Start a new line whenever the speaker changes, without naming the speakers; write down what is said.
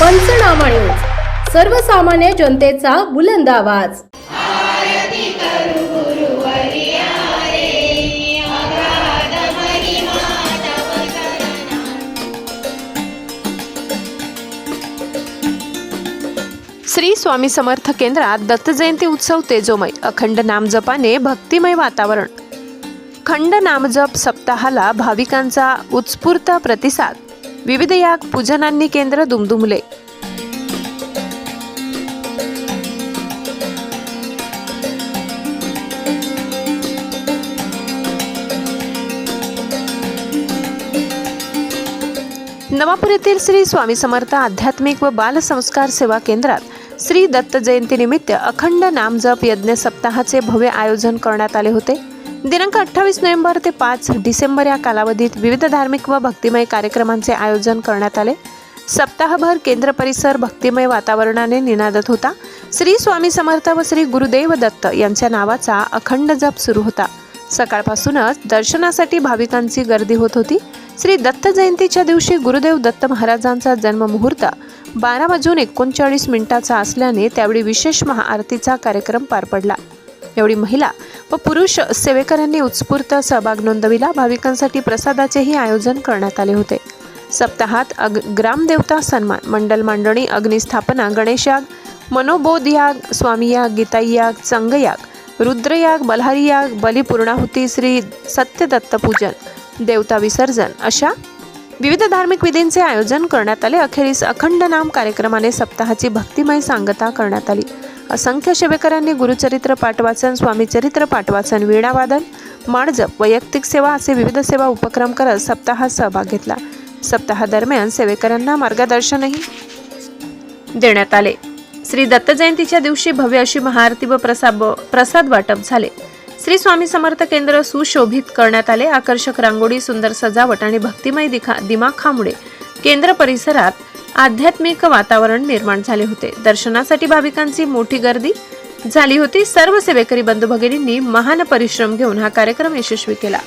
पंचनामा न्यूज. सर्वसामान्य जनतेचा बुलंद आवाज.
श्री स्वामी समर्थ केंद्रात दत्तजयंती उत्सव तेजोमय अखंड नामजपाने भक्तिमय वातावरण. खंड नामजप सप्ताहाला भाविकांचा उत्स्फूर्त प्रतिसाद. विविध याग पूजनांनी केंद्र दुमदुमले. नवापूर येथील श्री स्वामी समर्थ आध्यात्मिक व बाल संस्कार सेवा केंद्रात श्री दत्त जयंतीनिमित्त अखंड नामजप यज्ञ सप्ताहाचे भव्य आयोजन करण्यात आले होते. दिनांक अठ्ठावीस नोव्हेंबर ते पाच डिसेंबर या कालावधीत विविध धार्मिक व भक्तिमय कार्यक्रमांचे आयोजन करण्यात आले. सप्ताहभर केंद्र परिसर भक्तिमय वातावरणाने निनादत होता. श्री स्वामी समर्थ व श्री गुरुदेव दत्त यांच्या नावाचा अखंड जप सुरू होता. सकाळपासूनच दर्शनासाठी भाविकांची गर्दी होत होती. श्री दत्त जयंतीच्या दिवशी गुरुदेव दत्त महाराजांचा जन्म मुहूर्त बारा वाजून एकोणचाळीस मिनिटाचा असल्याने त्यावेळी विशेष महाआरतीचा कार्यक्रम पार पडला. एवढी महिला व पुरुष सेवेकरांनी उत्स्फूर्त सहभाग नोंदविला. भाविकांसाठी प्रसादाचेही आयोजन करण्यात आले होते. सप्ताहात अग ग्रामदेवता सन्मान मंडल मांडणी अग्निस्थापना गणेशयाग मनोबोध याग स्वामी याग याग चंगयाग रुद्रयाग बल्हारीयाग बलिपूर्णाहुती श्री सत्यदत्त पूजन देवता विसर्जन अशा विविध धार्मिक विधींचे आयोजन करण्यात आले. अखेरीस अखंड नाम कार्यक्रमाने सप्ताहाची भक्तिमय सांगता करण्यात आली. असंख्य सेवेकरांनी गुरुचरित्र पाठवाचन स्वामीचरित्र पाठवाचन वीणावादन माणजप वैयक्तिक सेवा असे विविध सेवा उपक्रम करत सप्ताहात सहभाग घेतला. सप्ताहादरम्यान सेवेकरांना मार्गदर्शनही देण्यात आले. श्री दत्त जयंतीच्या दिवशी भव्य अशी महाआरती व प्रसाद प्रसाद वाटप झाले. श्री स्वामी समर्थ केंद्र सुशोभित करण्यात आले. आकर्षक रांगोळी सुंदर सजावट आणि भक्तिमय दिखा दिमाखामुळे केंद्र परिसरात आध्यात्मिक वातावरण निर्माण झाले होते. दर्शनासाठी भाविकांची मोठी गर्दी झाली होती. सर्व सेवेकरी बंधू भगिनींनी महान परिश्रम घेऊन हा कार्यक्रम यशस्वी केला.